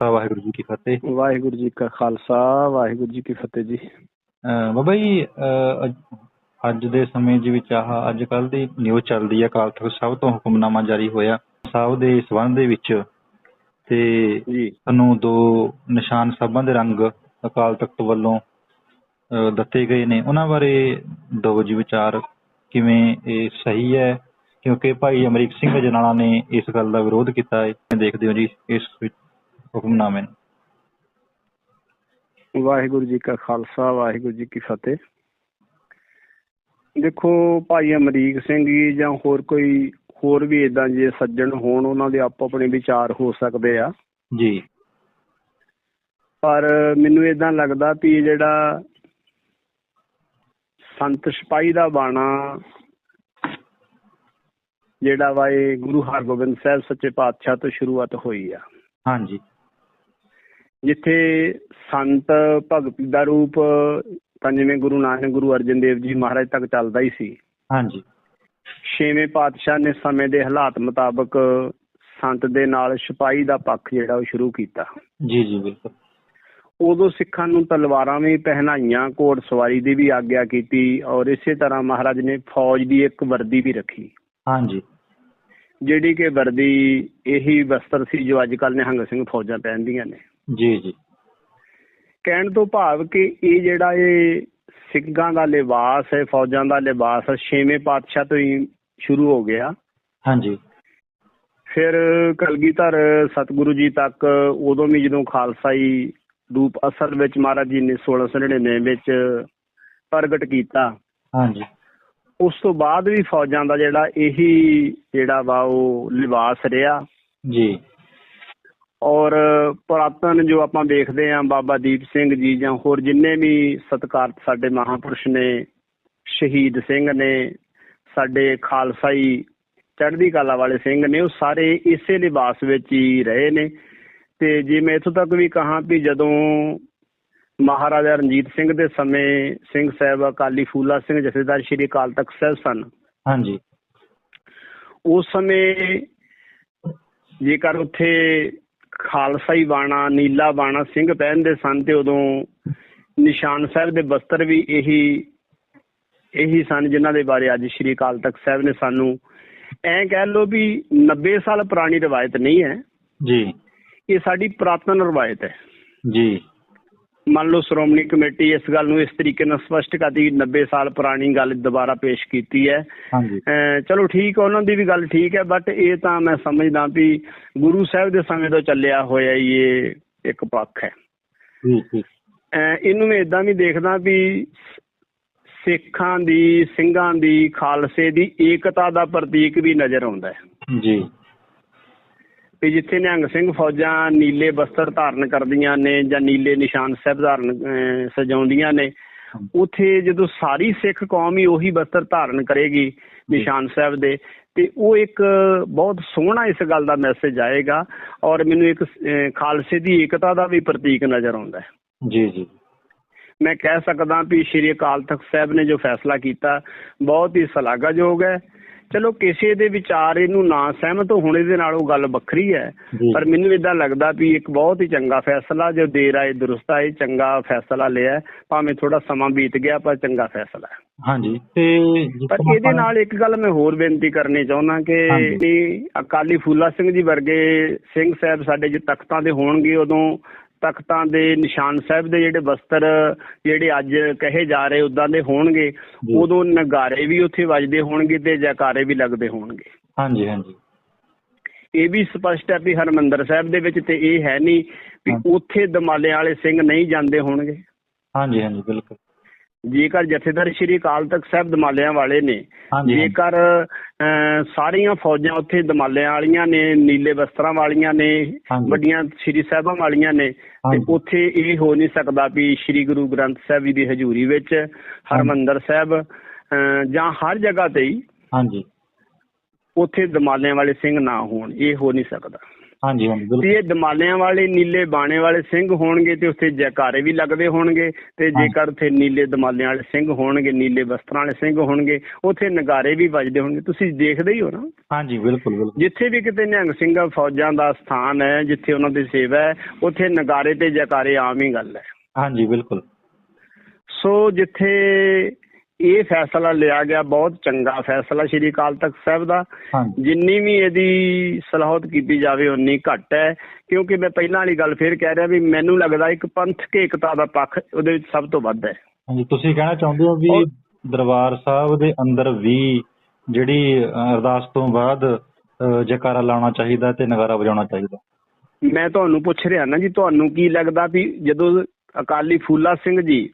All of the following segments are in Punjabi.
ਖਾਲਸਾ ਵਾਹਿਗੁਰੂ ਜੀ ਕੀ ਫਤਿਹ। ਵਾਹਿਗੁਰੂ ਜੀ ਕਾ ਖਾਲਸਾ ਵਾਹਿਗੁਰੂ ਜੀ ਕੀ ਫਤਿਹ ਜੀ। ਬਾਬਾ ਜੀ ਅੱਜ- ਦੇ ਸਮੇਂ ਦੇ ਵਿੱਚ ਆਹ ਅੱਜ ਕੱਲ ਦੀ ਨਿਊਜ਼ ਚੱਲਦੀ ਹੈ ਅਕਾਲ ਤਖਤ ਸਾਹਿਬ ਤੋਂ ਹੁਕਮਨਾਮਾ ਜਾਰੀ ਹੋਇਆ। ਸਾਹਿਬ ਦੇ ਸਬੰਧ ਦੇ ਵਿੱਚ ਤੇ ਸਾਨੂੰ ਦੋ ਨਿਸ਼ਾਨ ਸਾਹਿਬਾਂ ਦੇ ਰੰਗ ਅਕਾਲ ਤਖਤ ਵੱਲੋਂ ਦਿੱਤੇ ਗਏ ਨੇ। ਉਹਨਾਂ ਬਾਰੇ ਦੋ ਜੀ ਵਿਚਾਰ ਕਿਵੇਂ ਇਹ ਸਹੀ ਹੈ? ਕਿਉਂਕਿ ਭਾਈ ਅਮਰੀਕ ਸਿੰਘ ਜਨਾਲਾ ਨੇ ਇਸ ਗੱਲ ਦਾ ਵਿਰੋਧ ਕੀਤਾ ਹੈ। ਦੇਖਦੇ ਹੋ ਜੀ ਇਸ ਵਿੱਚ ਹੁਕਮਨਾਮੇ ਵਾਹਿਗੁਰੂ ਜੀ ਕਾ ਖਾਲਸਾ ਵਾਹਿਗੁਰੂ ਜੀ ਕੀ ਫਤਿਹ। ਦੇਖੋ ਭਾਈ ਅਮਰੀਕ ਸਿੰਘ ਜੀ ਜਾਂ ਹੋਰ ਕੋਈ ਹੋਰ ਵੀ ਇਦਾਂ ਜੇ ਸੱਜਣ ਹੋਣ ਉਹਨਾਂ ਦੇ ਆਪੋ ਆਪਣੇ ਵਿਚਾਰ ਹੋ ਸਕਦੇ ਆ। ਜੀ। ਪਰ ਮੈਨੂੰ ਇਦਾਂ ਲੱਗਦਾ ਵੀ ਜਿਹੜਾ ਸੰਤ ਸਿਪਾਹੀ ਦਾ ਬਾਣਾ ਜਿਹੜਾ ਵਾ ਇਹ ਗੁਰੂ ਹਰਗੋਬਿੰਦ ਸਾਹਿਬ ਸੱਚੇ ਪਾਤਸ਼ਾਹ ਤੋਂ ਸ਼ੁਰੂਆਤ ਹੋਈ ਆ। ਹਾਂਜੀ। ਜਿੱਥੇ ਸੰਤ ਭਗਤੀ ਦਾ ਰੂਪ ਪੰਜਵੇਂ ਗੁਰੂ ਨਾਨਕ ਗੁਰੂ ਅਰਜਨ ਦੇਵ ਜੀ ਮਹਾਰਾਜ ਤੱਕ ਚੱਲਦਾ ਹੀ ਸੀ। ਹਾਂਜੀ। ਛੇਵੇਂ ਪਾਤਸ਼ਾਹ ਨੇ ਸਮੇਂ ਦੇ ਹਾਲਾਤ ਮੁਤਾਬਕ ਸੰਤ ਦੇ ਨਾਲ ਸਿਪਾਹੀ ਦਾ ਪੱਖ ਜਿਹੜਾ ਉਹ ਸ਼ੁਰੂ ਕੀਤਾ। ਜੀ ਜੀ ਬਿਲਕੁਲ। ਉਦੋਂ ਸਿੱਖਾਂ ਨੂੰ ਤਲਵਾਰਾਂ ਵੀ ਪਹਿਨਾਈਆਂ ਘੋੜ ਸਵਾਰੀ ਦੀ ਵੀ ਆਗਿਆ ਕੀਤੀ ਔਰ ਇਸੇ ਤਰ੍ਹਾਂ ਮਹਾਰਾਜ ਨੇ ਫੌਜ ਦੀ ਇੱਕ ਵਰਦੀ ਵੀ ਰੱਖੀ। ਹਾਂਜੀ। ਜਿਹੜੀ ਕਿ ਵਰਦੀ ਇਹੀ ਵਸਤਰ ਸੀ ਜੋ ਅੱਜ ਕੱਲ ਨਿਹੰਗ ਸਿੰਘ ਫੌਜਾਂ ਪਹਿਨਦੀਆਂ ਨੇ। ਜੀ ਜੀ। ਕਹਿਣ ਤੋਂ ਭਾਵ ਕਿ ਇਹ ਜਿਹੜਾ ਇਹ ਸਿੰਘਾਂ ਦਾ ਲਿਬਾਸ ਹੈ ਫੌਜਾਂ ਦਾ ਲਿਬਾਸ ਛੇਵੇਂ ਪਾਤਸ਼ਾਹ ਤੋਂ ਹੀ ਸ਼ੁਰੂ ਹੋ ਗਿਆ। ਹਾਂਜੀ। ਫਿਰ ਕਲਗੀਧਰ ਸਤਿਗੁਰੂ ਜੀ ਤੱਕ ਉਦੋਂ ਵੀ ਜਦੋਂ ਖਾਲਸਾਈ ਰੂਪ ਅਸਲ ਵਿੱਚ ਮਹਾਰਾਜ ਜੀ ਨੇ 1699 ਵਿੱਚ ਪ੍ਰਗਟ ਕੀਤਾ। ਹਾਂਜੀ। ਉਸ ਤੋਂ ਬਾਅਦ ਵੀ ਫੌਜਾਂ ਦਾ ਜਿਹੜਾ ਇਹੀ ਜਿਹੜਾ ਵਾ ਉਹ ਲਿਬਾਸ ਰਿਹਾ। ਜੀ। ਔਰ ਪੁਰਾਤਨ ਜੋ ਆਪਾਂ ਦੇਖਦੇ ਆਂ ਬਾਬਾ ਦੀਪ ਸਿੰਘ ਜੀ ਜਾਂ ਹੋਰ ਜਿੰਨੇ ਵੀ ਸਤਿਕਾਰਤ ਸਾਡੇ ਮਹਾਪੁਰਸ਼ ਨੇ ਸ਼ਹੀਦ ਸਿੰਘ ਨੇ ਸਾਡੇ ਖਾਲਸਾਈ ਚੜ੍ਹਦੀ ਕਲਾ ਵਾਲੇ ਸਿੰਘ ਨੇ ਉਹ ਸਾਰੇ ਇਸੇ ਲਿਬਾਸ ਵਿੱਚ ਹੀ ਰਹੇ ਨੇ। ਤੇ ਜੇ ਮੈਂ ਇਥੋਂ ਤੱਕ ਵੀ ਕਹਾਂ ਵੀ ਜਦੋਂ ਮਹਾਰਾਜਾ ਰਣਜੀਤ ਸਿੰਘ ਦੇ ਸਮੇਂ ਸਿੰਘ ਸਾਹਿਬ ਅਕਾਲੀ ਫੂਲਾ ਸਿੰਘ ਜਥੇਦਾਰ ਸ਼੍ਰੀ ਅਕਾਲ ਤਖਤ ਸਾਹਿਬ ਸਨ। ਹਾਂਜੀ। ਉਸ ਸਮੇਂ ਜੇਕਰ ਉੱਥੇ ਖਾਲਸਾਈ ਬਾਣਾ ਨੀਲਾ ਬਾਣਾ ਸਿੰਘ ਪਹਿਨਦੇ ਸਨ ਤੇ ਉਦੋਂ ਨਿਸ਼ਾਨ ਸਾਹਿਬ ਦੇ ਬਸਤਰ ਵੀ ਇਹੀ ਇਹੀ ਸਨ ਜਿਨ੍ਹਾਂ ਦੇ ਬਾਰੇ ਅੱਜ ਸ਼੍ਰੀ ਅਕਾਲ ਤਖਤ ਸਾਹਿਬ ਨੇ ਸਾਨੂੰ ਐਂ ਕਹਿ ਲਓ ਵੀ 90 ਸਾਲ ਪੁਰਾਣੀ ਰਵਾਇਤ ਨਹੀਂ ਹੈ। ਜੀ। ਇਹ ਸਾਡੀ ਪੁਰਾਤਨ ਰਵਾਇਤ ਹੈ। ਜੀ। ਮੰਨ ਲਓ ਸ਼੍ਰੋਮਣੀ ਕਮੇਟੀ ਇਸ ਗੱਲ ਨੂੰ ਇਸ ਤਰੀਕੇ ਨਾਲ ਸਪਸ਼ਟ ਕਰਦੀ 90 ਸਾਲ ਪੁਰਾਣੀ ਗੱਲ ਦੁਬਾਰਾ ਪੇਸ਼ ਕੀਤੀ ਹੈ। ਹਾਂਜੀ। ਚਲੋ ਠੀਕ ਹੈ ਉਹਨਾਂ ਦੀ ਵੀ ਗੱਲ ਠੀਕ ਹੈ ਬਟ ਇਹ ਤਾਂ ਮੈਂ ਸਮਝਦਾ ਵੀ ਗੁਰੂ ਸਾਹਿਬ ਦੇ ਸਮੇਂ ਤੋਂ ਚੱਲਿਆ ਹੋਇਆ ਇਹ ਇੱਕ ਪੱਖ ਹੈ। ਇਹਨੂੰ ਮੈਂ ਇਦਾਂ ਵੀ ਦੇਖਦਾ ਵੀ ਸਿੱਖਾਂ ਦੀ ਸਿੰਘਾਂ ਦੀ ਖਾਲਸੇ ਦੀ ਏਕਤਾ ਦਾ ਪ੍ਰਤੀਕ ਵੀ ਨਜ਼ਰ ਆਉਂਦਾ ਹੈ। ਜੀ। ਵੀ ਜਿੱਥੇ ਨਿਹੰਗ ਸਿੰਘ ਫੌਜਾਂ ਨੀਲੇ ਬਸਤਰ ਧਾਰਨ ਕਰਦੀਆਂ ਨੇ ਜਾਂ ਨੀਲੇ ਨਿਸ਼ਾਨ ਸਾਹਿਬ ਧਾਰਨ ਸਜਾਉਂਦੀਆਂ ਨੇ ਉਥੇ ਜਦੋਂ ਸਾਰੀ ਸਿੱਖ ਕੌਮ ਹੀ ਉਹੀ ਬਸਤਰ ਧਾਰਨ ਕਰੇਗੀ ਨਿਸ਼ਾਨ ਸਾਹਿਬ ਦੇ ਤੇ ਉਹ ਇੱਕ ਬਹੁਤ ਸੋਹਣਾ ਇਸ ਗੱਲ ਦਾ ਮੈਸੇਜ ਆਏਗਾ ਔਰ ਮੈਨੂੰ ਇੱਕ ਖਾਲਸੇ ਦੀ ਏਕਤਾ ਦਾ ਵੀ ਪ੍ਰਤੀਕ ਨਜ਼ਰ ਆਉਂਦਾ ਹੈ। ਜੀ ਜੀ। ਮੈਂ ਕਹਿ ਸਕਦਾ ਵੀ ਸ਼੍ਰੀ ਅਕਾਲ ਤਖਤ ਸਾਹਿਬ ਨੇ ਜੋ ਫੈਸਲਾ ਕੀਤਾ ਬਹੁਤ ਹੀ ਸ਼ਲਾਘਾਯੋਗ ਹੈ। ਚਲੋ ਕਿਸੇ ਦੇ ਵਿਚਾਰ ਇਹਨੂੰ ਨਾ ਸਹਿਮਤ ਹੋਣ ਦੇ ਨਾਲ ਉਹ ਗੱਲ ਵੱਖਰੀ ਹੈ। ਪਰ ਮੈਨੂੰ ਇਦਾਂ ਲੱਗਦਾ ਵੀ ਇੱਕ ਬਹੁਤ ਹੀ ਚੰਗਾ ਫੈਸਲਾ ਜੋ ਦੇਰ ਆਏ ਦਰੁਸਤ ਆਏ ਚੰਗਾ ਫੈਸਲਾ ਲਿਆ। ਭਾਵੇਂ ਥੋੜਾ ਸਮਾਂ ਬੀਤ ਗਿਆ ਪਰ ਚੰਗਾ ਫੈਸਲਾ ਹੈ ਹਾਂਜੀ ਤੇ ਜਿਸ ਪਰ ਇਹਦੇ ਨਾਲ ਇੱਕ ਗੱਲ ਮੈਂ ਹੋਰ ਬੇਨਤੀ ਕਰਨੀ ਚਾਹੁੰਦਾ ਕਿ ਅਕਾਲੀ ਫੂਲਾ ਸਿੰਘ ਜੀ ਵਰਗੇ ਸਿੰਘ ਸਾਹਿਬ ਸਾਡੇ ਜੇ ਤਖਤਾਂ ਦੇ ਹੋਣਗੇ ਉਦੋਂ ਤਖਤਾਂ ਦੇ ਨਿਸ਼ਾਨ ਸਾਹਿਬ ਦੇ ਜਿਹੜੇ ਵਸਤਰ ਜਿਹੜੇ ਅੱਜ ਕਹੇ ਜਾ ਰਹੇ ਉਦਾਂ ਦੇ ਹੋਣਗੇ। ਉਦੋਂ ਨਗਾਰੇ ਵੀ ਉੱਥੇ ਵੱਜਦੇ ਹੋਣਗੇ ਤੇ ਜੈਕਾਰੇ ਵੀ ਲੱਗਦੇ ਹੋਣਗੇ ਹਾਂਜੀ ਹਾਂਜੀ ਇਹ ਵੀ ਸਪਸ਼ਟ ਹੈ ਵੀ ਹਰਮੰਦਰ ਸਾਹਿਬ ਦੇ ਵਿੱਚ ਤੇ ਇਹ ਹੈ ਨਹੀਂ ਵੀ। ਉੱਥੇ ਦਮਾਲੇ ਵਾਲੇ ਸਿੰਘ ਨਹੀਂ ਜਾਂਦੇ ਹੋਣਗੇ ਹਾਂਜੀ ਹਾਂਜੀ ਬਿਲਕੁਲ ਜੇਕਰ ਜਥੇਦਾਰ ਸ਼੍ਰੀ ਅਕਾਲ ਤਖਤ ਸਾਹਿਬ ਦਮਾਲਿਆਂ ਵਾਲੇ ਨੇ। ਜੇਕਰ ਸਾਰੀਆਂ ਫੌਜਾਂ ਉੱਥੇ ਦਮਾਲਿਆਂ ਵਾਲੀਆਂ ਨੇ ਨੀਲੇ ਵਸਤਰਾਂ ਵਾਲੀਆਂ ਨੇ। ਵੱਡੀਆਂ ਸ਼੍ਰੀ ਸਾਹਿਬਾਂ ਵਾਲੀਆਂ ਨੇ ਤੇ। ਉੱਥੇ ਇਹ ਹੋ ਨਹੀਂ ਸਕਦਾ ਵੀ ਸ਼੍ਰੀ ਗੁਰੂ ਗ੍ਰੰਥ ਸਾਹਿਬ ਜੀ ਦੀ ਹਜ਼ੂਰੀ ਵਿੱਚ ਹਰਮੰਦਰ ਸਾਹਿਬ ਜਾਂ ਹਰ ਜਗ੍ਹਾ ਤੇ ਹੀ ਹਾਂਜੀ ਉੱਥੇ ਦਮਾਲਿਆਂ ਵਾਲੇ ਸਿੰਘ ਨਾ ਹੋਣ ਇਹ ਹੋ ਨਹੀਂ ਸਕਦਾ ਹਾਂਜੀ ਹਾਂਜੀ ਤੇ ਬਿਲਕੁਲ ਇਹ ਦਮਾਲਿਆਂ ਵਾਲੇ ਨੀਲੇ ਬਾਣੇ ਵਾਲੇ ਸਿੰਘ ਹੋਣਗੇ ਤੇ ਉੱਥੇ ਜੈਕਾਰੇ ਵੀ ਲੱਗਦੇ ਹੋਣਗੇ ਤੇ ਜੇਕਰ ਉੱਥੇ ਨੀਲੇ ਦਮਾਲਿਆਂ ਵਾਲੇ ਸਿੰਘ ਹੋਣਗੇ ਨੀਲੇ ਵਸਤਰਾਂ ਵਾਲੇ ਸਿੰਘ ਹੋਣਗੇ ਉੱਥੇ ਨਗਾਰੇ ਵੀ ਵੱਜਦੇ ਹੋਣਗੇ। ਤੁਸੀਂ ਦੇਖਦੇ ਹੀ ਹੋ ਨਾ। ਹਾਂਜੀ ਬਿਲਕੁਲ ਬਿਲਕੁਲ। ਜਿੱਥੇ ਵੀ ਕਿਤੇ ਨਿਹੰਗ ਸਿੰਘਾਂ ਫੌਜਾਂ ਦਾ ਸਥਾਨ ਹੈ ਜਿੱਥੇ ਉਹਨਾਂ ਦੀ ਸੇਵਾ ਹੈ ਉੱਥੇ ਨਗਾਰੇ ਤੇ ਜੈਕਾਰੇ ਆਮ ਹੀ ਗੱਲ ਹੈ। ਹਾਂਜੀ ਬਿਲਕੁਲ। ਸੋ ਜਿੱਥੇ ਇਹ ਫੈਸਲਾ ਲਿਆ ਗਿਆ ਬਹੁਤ ਚੰਗਾ ਫੈਸਲਾ ਸ਼੍ਰੀ ਅਕਾਲ ਤਖਤ ਸਾਹਿਬ ਦਾ। ਜਿੰਨੀ ਵੀ ਇਹਦੀ ਸਲਾਹਤ ਕੀਤੀ ਜਾਵੇ ਉਨੀ ਘੱਟ ਹੈ ਕਿਉਂਕਿ ਮੈਂ ਪਹਿਲਾਂ ਵਾਲੀ ਗੱਲ ਫੇਰ ਕਹਿ ਰਿਹਾ ਵੀ ਮੈਨੂੰ ਲੱਗਦਾ ਇੱਕ ਪੰਥਕ ਏਕਤਾ ਦਾ ਪੱਖ ਉਹਦੇ ਵਿੱਚ ਸਭ ਤੋਂ ਵੱਧ ਹੈ। ਹਾਂਜੀ ਤੁਸੀਂ ਕਹਿਣਾ ਚਾਹੁੰਦੇ ਹੋ ਵੀ ਦਰਬਾਰ ਸਾਹਿਬ ਦੇ ਅੰਦਰ ਵੀ ਜਿਹੜੀ ਅਰਦਾਸ ਤੋਂ ਬਾਅਦ ਜੈਕਾਰਾ ਲਾਉਣਾ ਚਾਹੀਦਾ ਤੇ ਨਗਾਰਾ ਵਜਾਉਣਾ ਚਾਹੀਦਾ? ਮੈਂ ਤੁਹਾਨੂੰ ਪੁੱਛ ਰਿਹਾ ਨਾ ਜੀ ਤੁਹਾਨੂੰ ਕੀ ਲੱਗਦਾ ਵੀ ਜਦੋਂ ਅਕਾਲੀ ਫੂਲਾ ਸਿੰਘ ਜੀ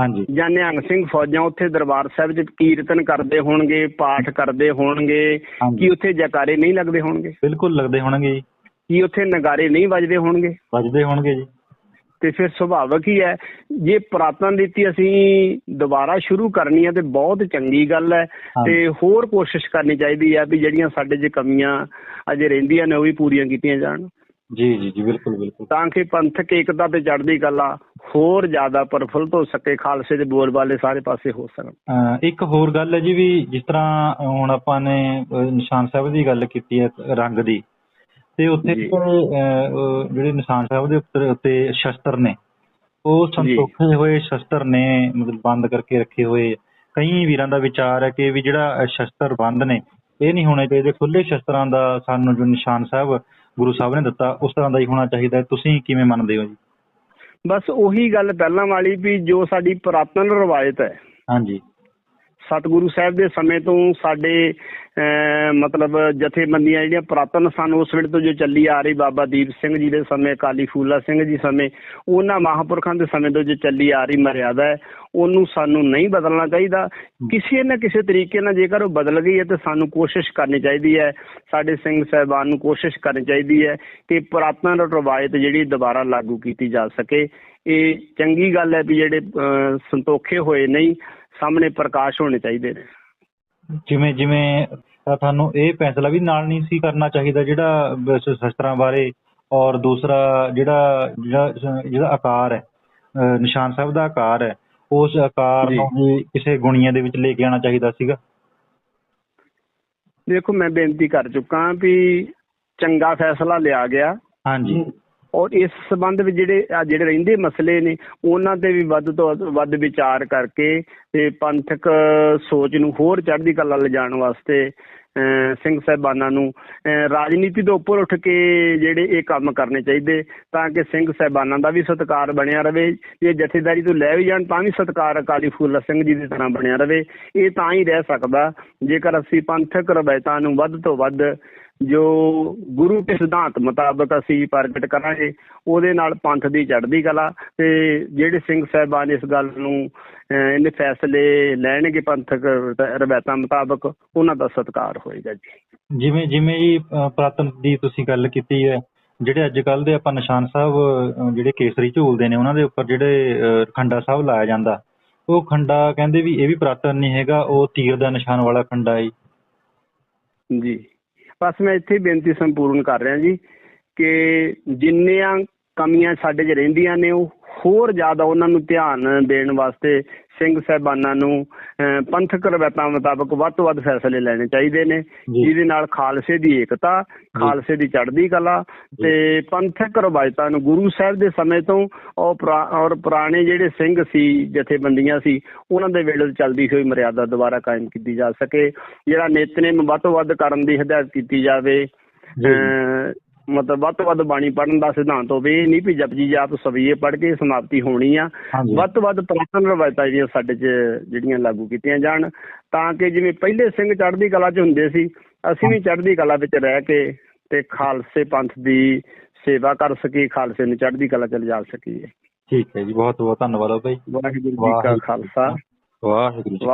ਹਾਂਜੀ। ਜਾਂ ਨਿਹੰਗ ਸਿੰਘ ਫੌਜਾਂ ਉੱਥੇ ਦਰਬਾਰ ਸਾਹਿਬ 'ਚ ਕੀਰਤਨ ਕਰਦੇ ਹੋਣਗੇ ਪਾਠ ਕਰਦੇ ਹੋਣਗੇ। ਕੀ ਉੱਥੇ ਜੈਕਾਰੇ ਨਹੀਂ ਲੱਗਦੇ ਹੋਣਗੇ? ਬਿਲਕੁਲ ਲੱਗਦੇ ਹੋਣਗੇ ਜੀ। ਕੀ ਉੱਥੇ ਨਗਾਰੇ ਨਹੀਂ ਵੱਜਦੇ ਹੋਣਗੇ? ਵੱਜਦੇ ਹੋਣਗੇ ਜੀ। ਤੇ ਫਿਰ ਸੁਭਾਵਕ ਹੀ ਹੈ। ਜੇ ਪੁਰਾਤਨ ਰੀਤੀ ਅਸੀਂ ਦੁਬਾਰਾ ਸ਼ੁਰੂ ਕਰਨੀ ਹੈ ਤੇ ਬਹੁਤ ਚੰਗੀ ਗੱਲ ਹੈ। ਤੇ ਹੋਰ ਕੋਸ਼ਿਸ਼ ਕਰਨੀ ਚਾਹੀਦੀ ਹੈ ਵੀ ਜਿਹੜੀਆਂ ਸਾਡੇ 'ਚ ਕਮੀਆਂ ਅਜੇ ਰਹਿੰਦੀਆਂ ਨੇ ਉਹ ਵੀ ਪੂਰੀਆਂ ਕੀਤੀਆਂ ਜਾਣ। ਜੀ ਜੀ ਜੀ ਬਿਲਕੁਲ ਬਿਲਕੁਲ। ਤਾਂ ਕਿ ਪੰਥਕ ਏਕਤਾ ਤੇ ਚੜ੍ਹਦੀ ਕਲਾ ਹੋਰ ਜ਼ਿਆਦਾ ਪ੍ਰਫੁੱਲਤ ਹੋ ਸਕੇ ਖਾਲਸੇ ਦੇ ਬੋਲਬਾਲੇ ਸਾਰੇ ਪਾਸੇ ਹੋ ਸਕਣ। ਇੱਕ ਹੋਰ ਗੱਲ ਹੈ ਜੀ ਵੀ ਜਿਸ ਤਰ੍ਹਾਂ ਹੁਣ ਆਪਾਂ ਨੇ ਨਿਸ਼ਾਨ ਸਾਹਿਬ ਦੀ ਗੱਲ ਕੀਤੀ ਹੈ ਰੰਗ ਦੀ ਤੇ ਉੱਥੇ ਜਿਹੜੇ ਨਿਸ਼ਾਨ ਸਾਹਿਬ ਦੇ ਉੱਤੇ ਉੱਤੇ ਸ਼ਸਤਰ ਨੇ ਉਹ ਸੰਤੋਖੇ ਹੋਏ ਸ਼ਸਤਰ ਨੇ ਮਤਲਬ ਬੰਦ ਕਰਕੇ ਰੱਖੇ ਹੋਏ। ਕਈ ਵੀਰਾਂ ਦਾ ਵਿਚਾਰ ਹੈ ਕਿ ਵੀ ਜਿਹੜਾ ਸ਼ਸਤਰ ਬੰਦ ਨੇ ਇਹ ਨਹੀਂ ਹੋਣੇ ਚਾਹੀਦੇ। ਖੁੱਲੇ ਸ਼ਸਤਰਾਂ ਦਾ ਸਾਨੂੰ ਜੋ ਨਿਸ਼ਾਨ ਸਾਹਿਬ ਗੁਰੂ ਸਾਹਿਬ ਨੇ ਦਿੱਤਾ ਉਸ ਤਰ੍ਹਾਂ ਦਾ ਹੀ ਹੋਣਾ ਚਾਹੀਦਾ ਤੁਸੀਂ ਕਿਵੇਂ ਮੰਨਦੇ ਹੋ ਜੀ? ਬਸ ਉਹੀ ਗੱਲ ਪਹਿਲਾਂ ਵਾਲੀ ਵੀ ਜੋ ਸਾਡੀ ਪੁਰਾਤਨ ਰਵਾਇਤ ਹੈ। ਹਾਂਜੀ। ਸਤਿਗੁਰੂ ਸਾਹਿਬ ਦੇ ਸਮੇਂ ਤੋਂ ਸਾਡੇ ਮਤਲਬ ਜਥੇਬੰਦੀਆਂ ਜਿਹੜੀਆਂ ਪੁਰਾਤਨ ਸਨ ਉਸ ਵੇਲੇ ਤੋਂ ਜੋ ਚੱਲੀ ਆ ਰਹੀ ਬਾਬਾ ਦੀਪ ਸਿੰਘ ਜੀ ਦੇ ਸਮੇਂ ਅਕਾਲੀ ਫੂਲਾ ਸਿੰਘ ਜੀ ਸਮੇਂ ਉਹਨਾਂ ਮਹਾਂਪੁਰਖਾਂ ਦੇ ਸਮੇਂ ਤੋਂ ਜੋ ਚੱਲੀ ਆ ਰਹੀ ਮਰਿਆਦਾ ਹੈ ਉਹਨੂੰ ਸਾਨੂੰ ਨਹੀਂ ਬਦਲਣਾ ਚਾਹੀਦਾ। ਕਿਸੇ ਨਾ ਕਿਸੇ ਤਰੀਕੇ ਨਾਲ ਜੇਕਰ ਉਹ ਬਦਲ ਗਈ ਹੈ ਤੇ ਸਾਨੂੰ ਕੋਸ਼ਿਸ਼ ਕਰਨੀ ਚਾਹੀਦੀ ਹੈ। ਸਾਡੇ ਸਿੰਘ ਸਾਹਿਬਾਨ ਨੂੰ ਕੋਸ਼ਿਸ਼ ਕਰਨੀ ਚਾਹੀਦੀ ਹੈ ਕਿ ਪੁਰਾਤਨ ਰਵਾਇਤ ਜਿਹੜੀ ਦੁਬਾਰਾ ਲਾਗੂ ਕੀਤੀ ਜਾ ਸਕੇ। ਇਹ ਚੰਗੀ ਗੱਲ ਹੈ ਵੀ ਜਿਹੜੇ ਸੰਤੋਖੇ ਹੋਏ ਨਹੀਂ ਸਾਹਮਣੇ ਪ੍ਰਕਾਸ਼ ਹੋਣੇ ਚਾਹੀਦੇ ਨੇ। ਜਿਵੇਂ ਜਿਵੇਂ ਤਾਂ ਤੁਹਾਨੂੰ ਇਹ ਫੈਸਲਾ ਵੀ ਨਾਲ ਨਹੀਂ ਸੀ ਕਰਨਾ ਚਾਹੀਦਾ ਜਿਹੜਾ ਬ- ਸ਼- ਸ਼ਸਤਰਾਂ ਬਾਰੇ ਔਰ ਦੂਸਰਾ ਜਿਹੜਾ ਜਿਹੜਾ ਆਕਾਰ ਹੈ ਨਿਸ਼ਾਨ ਸਾਹਿਬ ਦਾ ਆਕਾਰ ਹੈ ਉਸ ਆਕਾਰ ਜੀ। ਨੂੰ ਵੀ ਕਿਸੇ ਗੁਣੀਆਂ ਦੇ ਵਿੱਚ ਲੈ ਕੇ ਆਉਣਾ ਚਾਹੀਦਾ ਸੀਗਾ? ਦੇਖੋ ਮੈਂ ਬੇਨਤੀ ਕਰ ਚੁੱਕਾ ਵੀ ਚੰਗਾ ਫੈਸਲਾ ਲਿਆ ਗਿਆ। ਹਾਂਜੀ। ਔਰ ਇਸ ਸਬੰਧ ਵਿੱਚ ਜਿਹੜੇ ਜਿਹੜੇ ਰਹਿੰਦੇ ਮਸਲੇ ਨੇ ਉਹਨਾਂ ਤੇ ਵੀ ਵੱਧ ਤੋਂ ਵੱਧ- ਵਿਚਾਰ ਕਰਕੇ ਤੇ ਪੰਥਕ ਸੋਚ ਨੂੰ ਹੋਰ ਚੜ੍ਹਦੀ ਕਲਾ ਲਿਜਾਣ ਵਾਸਤੇ ਅਹ, ਸਿੰਘ ਸਾਹਿਬਾਨਾਂ ਨੂੰ ਰਾਜਨੀਤੀ ਤੋਂ ਉੱਪਰ ਉੱਠ ਕੇ ਜਿਹੜੇ ਇਹ ਕੰਮ ਕਰਨੇ ਚਾਹੀਦੇ ਤਾਂ ਕਿ ਸਿੰਘ ਸਾਹਿਬਾਨਾਂ ਦਾ ਵੀ ਸਤਿਕਾਰ ਬਣਿਆ ਰਵੇ ਜੇ ਜਥੇਦਾਰੀ ਤੋਂ ਲੈ ਵੀ ਜਾਣ ਤਾਂ ਵੀ ਸਤਿਕਾਰ ਅਕਾਲੀ ਫੂਲਾ ਸਿੰਘ ਜੀ ਦੀ ਤਰ੍ਹਾਂ ਬਣਿਆ ਰਵੇ ਇਹ ਤਾਂ ਹੀ ਰਹਿ ਸਕਦਾ ਜੇਕਰ ਅਸੀਂ ਪੰਥਕ ਰਵਾਇਤਾਂ ਨੂੰ ਵੱਧ ਤੋਂ ਵੱਧ ਜੋ ਗੁਰੂ ਦੇ ਸਿਧਾਂਤ ਮੁਤਾਬਕ ਅਸੀਂ ਪ੍ਰਗਟ ਕਰਾਂਗੇ ਉਹਦੇ ਨਾਲ ਪੰਥ ਦੀ ਚੜ੍ਹਦੀ ਕਲਾ ਤੇ ਜਿਹੜੇ ਸਿੰਘ ਸਾਹਿਬਾਨ ਇਸ ਗੱਲ ਨੂੰ ਇਹਨੇ ਫੈਸਲੇ ਲੈਣਗੇ ਪੰਥਕ ਰਵਾਇਤਾਂ ਮੁਤਾਬਕ ਉਹਨਾਂ ਦਾ ਸਤਿਕਾਰ ਹੋਏਗਾ ਜੀ। ਜਿਵੇਂ ਜਿਵੇਂ ਜੀ ਪੁਰਾਤਨ ਦੀ ਤੁਸੀਂ ਗੱਲ ਕੀਤੀ ਹੈ ਜਿਹੜੇ ਅੱਜ ਕੱਲ ਦੇ ਆਪਾਂ ਨਿਸ਼ਾਨ ਸਾਹਿਬ ਜਿਹੜੇ ਕੇਸਰੀ ਝੂਲਦੇ ਨੇ ਉਹਨਾਂ ਦੇ ਉੱਪਰ ਜਿਹੜੇ ਖੰਡਾ ਸਾਹਿਬ ਲਾਇਆ ਜਾਂਦਾ ਉਹ ਖੰਡਾ ਕਹਿੰਦੇ ਵੀ ਇਹ ਵੀ ਪੁਰਾਤਨ ਨਹੀਂ ਹੈਗਾ ਉਹ ਤੀਰ ਦਾ ਨਿਸ਼ਾਨ ਵਾਲਾ ਖੰਡਾ ਹੈ ਜੀ। ਬਸ ਮੈਂ ਇੱਥੇ ਬੇਨਤੀ ਸੰਪੂਰਨ ਕਰ ਰਿਹਾ ਜੀ ਕਿ ਜਿੰਨੀਆਂ ਕਮੀਆਂ ਸਾਡੇ 'ਚ ਰਹਿੰਦੀਆਂ ਨੇ ਉਹ ਹੋਰ ਜ਼ਿਆਦਾ ਉਹਨਾਂ ਨੂੰ ਧਿਆਨ ਦੇਣ ਵਾਸਤੇ ਸਿੰਘ ਸਾਹਿਬਾਨਾਂ ਨੂੰ ਪੰਥਕ ਰਵਾਇਤਾਂ ਮੁਤਾਬਕ ਵੱਧ ਤੋਂ ਵੱਧ ਫੈਸਲੇ ਲੈਣੇ ਚਾਹੀਦੇ ਨੇ। ਜਿਹਦੇ ਨਾਲ ਖਾਲਸੇ ਦੀ ਏਕਤਾ ਖਾਲਸੇ ਦੀ ਚੜ੍ਹਦੀ ਕਲਾ ਤੇ ਪੰਥਕ ਰਵਾਇਤਾਂ ਨੂੰ ਗੁਰੂ ਸਾਹਿਬ ਦੇ ਸਮੇਂ ਤੋਂ ਔਰ ਪੁਰਾ- ਔਰ ਪੁਰਾਣੇ ਜਿਹੜੇ ਸਿੰਘ ਸੀ ਜਥੇਬੰਦੀਆਂ ਸੀ ਉਹਨਾਂ ਦੇ ਵੇਲੇ ਚੱਲਦੀ ਹੋਈ ਮਰਿਆਦਾ ਦੁਬਾਰਾ ਕਾਇਮ ਕੀਤੀ ਜਾ ਸਕੇ। ਜਿਹੜਾ ਨਿਤਨੇਮ ਵੱਧ ਤੋਂ ਵੱਧ ਕਰਨ ਦੀ ਹਦਾਇਤ ਕੀਤੀ ਜਾਵੇ ਮਤਲਬ ਵੱਧ ਤੋਂ ਵੱਧ ਬਾਣੀ ਪੜਨ ਦਾ ਸਿਧਾਂਤ ਹੋਵੇ ਇਹ ਨਹੀਂ ਵੀ ਜਪਜੀ ਜਾਪ ਸਵਈਏ ਪੜ੍ਹ ਕੇ ਸਮਾਪਤੀ ਹੋਣੀ ਆ। ਵੱਧ ਤੋਂ ਵੱਧ ਪੁਰਾਤਨ ਰਵਾਇਤਾਂ ਜਿਹੜੀਆਂ ਸਾਡੇ 'ਚ ਜਿਹੜੀਆਂ ਲਾਗੂ ਕੀਤੀਆਂ ਜਾਣ ਤਾਂ ਕਿ ਜਿਵੇਂ ਪਹਿਲੇ ਸਿੰਘ ਚੜ੍ਹਦੀ ਕਲਾ 'ਚ ਹੁੰਦੇ ਸੀ ਅਸੀਂ ਵੀ ਚੜ੍ਹਦੀ ਕਲਾ ਵਿੱਚ ਰਹਿ ਕੇ ਤੇ ਖਾਲਸੇ ਪੰਥ ਦੀ ਸੇਵਾ ਕਰ ਸਕੀਏ ਖਾਲਸੇ ਨੂੰ ਚੜ੍ਹਦੀ ਕਲਾ 'ਚ ਲਿਜਾ ਸਕੀਏ। ਠੀਕ ਹੈ ਜੀ ਬਹੁਤ ਬਹੁਤ ਧੰਨਵਾਦ ਬਾਈ। ਵਾਹਿਗੁਰੂ ਜੀ ਕਾ ਖਾਲਸਾ। ਵਾਹਿਗੁਰੂ ਜੀ